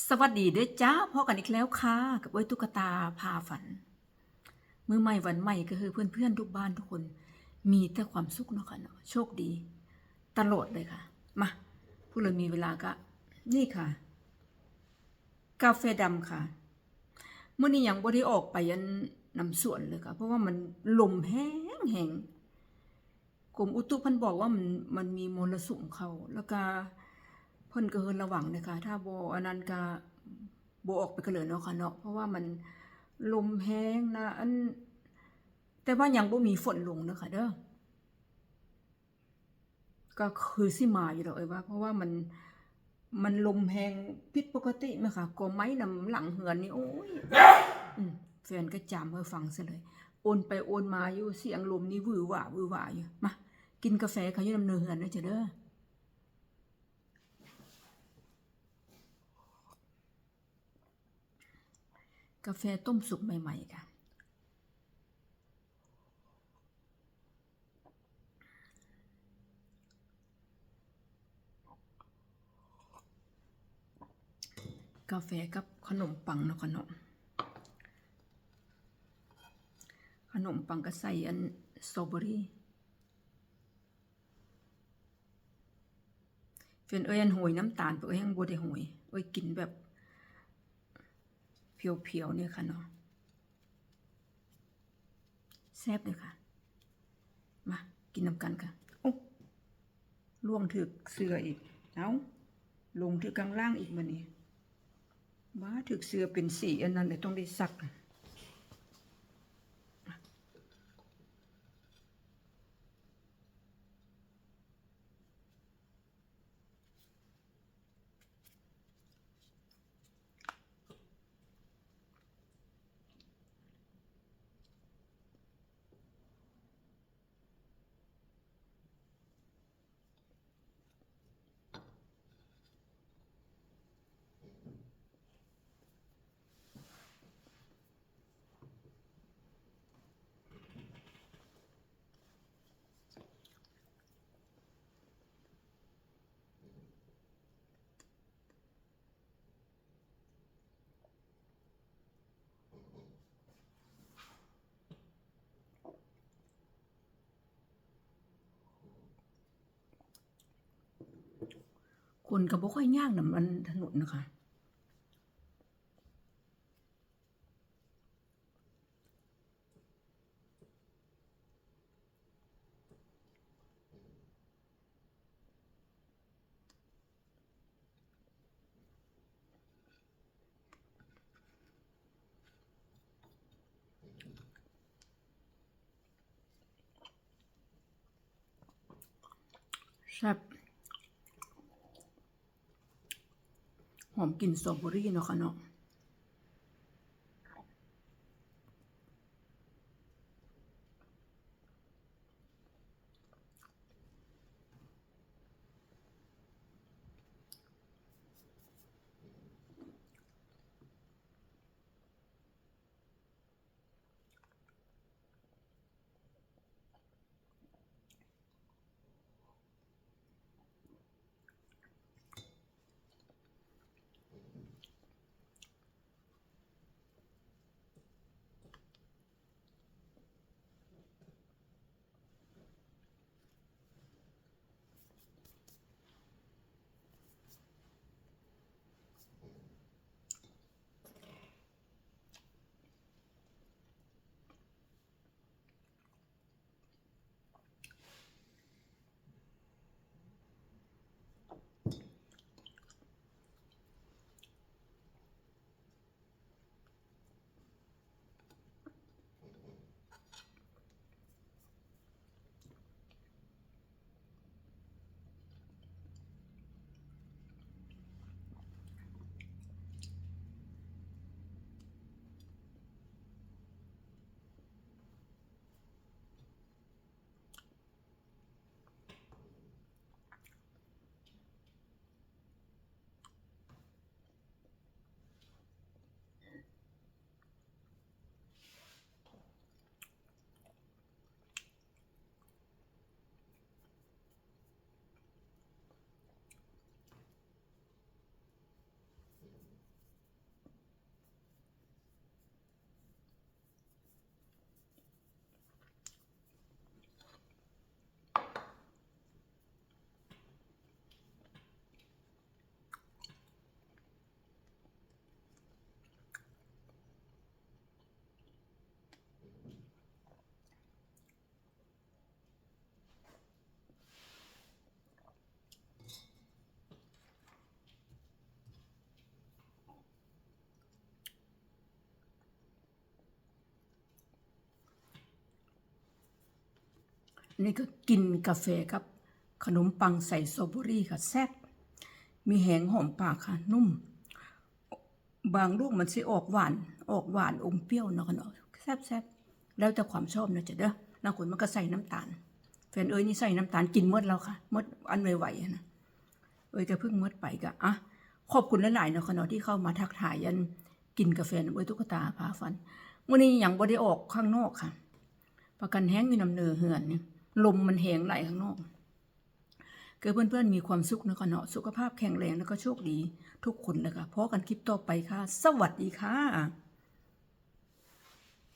สวัสดีเด้อจ้าพ่อกันอีกแล้วค่ะ กับเอ้ยตุ๊กตาพาฝัน มือใหม่วันใหม่ก็คือเพื่อนๆทุกบ้านทุกคน มีแต่ความสุขเนาะค่ะเนาะโชคดี ตลอดเลยค่ะ มาผู้เลยมีเวลาก็ นี่ค่ะ กาแฟดำค่ะเมื่อนี้ยังบ่ได้ออกไปยันนำสวนเลยค่ะ เพราะว่ามันลมแห้งแห้งกรมอุตุพันบอกว่ามันมันมีมรสุมเขาแล้วก็ เพิ่นก็เฮินระวังนะคะถ้าโบอันนั้นก็บ่ออกไปกันเลยเนาะค่ะเนาะเพราะว่ามันลมแห้งนะอันแต่ว่ายังบ่มีฝนลงเนาะค่ะเด้อก็คือสิมาอยู่ดอกเอ้ยว่า เพราะว่ามันมันลมแห้งผิดปกติไหมค่ะก็ไม้นำหลังเหือนนี่โอ้ยอืมแฟนก็จำเพื่อฟังซะเลย โอนไปโอนมาอยู่เสียงลมนี่วือหวาวือหวาอยู่มากินกาแฟเขาอยู่นำเนือเหือนเด้อจ้ะเด้อ กาแฟต้มสุกใหม่ ๆ ค่ะ กาแฟกับขนมปังเนาะขนม ขนมปังก็ใส่อันสตรอเบอรี่เฟียนเอ้ยอันโหยน้ำตาลเปนเอ้ยยังบ่ได้โหยเอ้ยกินแบบ เพียวๆเนี่ยค่ะเนาะแซ่บเลยค่ะ มา กินน้ำกันค่ะโอ้ล่วงถึกเสืออีกเอาลงถึกกลางล่างอีกมันนี่บ้าถึกเสือเป็นสีอันนั้นเลยต้องได้ซัก คนก็บ่ค่อยย่างน้ำมันถนนนะคะแซ่บ หอมกลิ่นสตรอเบอรี่เนาะค่ะเนาะ นี่ก็กินกาแฟกับ ขนมปังใส่สตรอเบอรี่ค่ะแซ่บมีแหงหอมปากค่ะ นุ่ม บางลูกมันสิออกหวาน ออกหวานอมเปรี้ยวเนาะค่ะเนาะแซ่บแซ่บแล้วแต่ความชอบนะจ๊ะเด้อบางคนมันก็ใส่น้ำตาล แฟนเอ้ยนี่ใส่น้ำตาลกินมดแล้วค่ะมดอันไหวๆนะเอ้ยก็เพิ่งมดไปก็อะขอบคุณหลายๆเนาะค่ะเนาะที่เข้ามาทักทายยันกินกาแฟเอ้ยตุ๊กตาพาฟันวันนี้ยังบ่ได้ออกข้างนอกค่ะ ประกันแห้งอยู่นำเนือเหือนนี่ย ลมมันแหงไหลข้างนอกเกิดเพื่อนๆมีความสุขนะคะเนาะสุขภาพแข็งแรงแล้วก็โชคดีทุกคนเลยค่ะพอกันคลิปต่อไปค่ะ สวัสดีค่ะ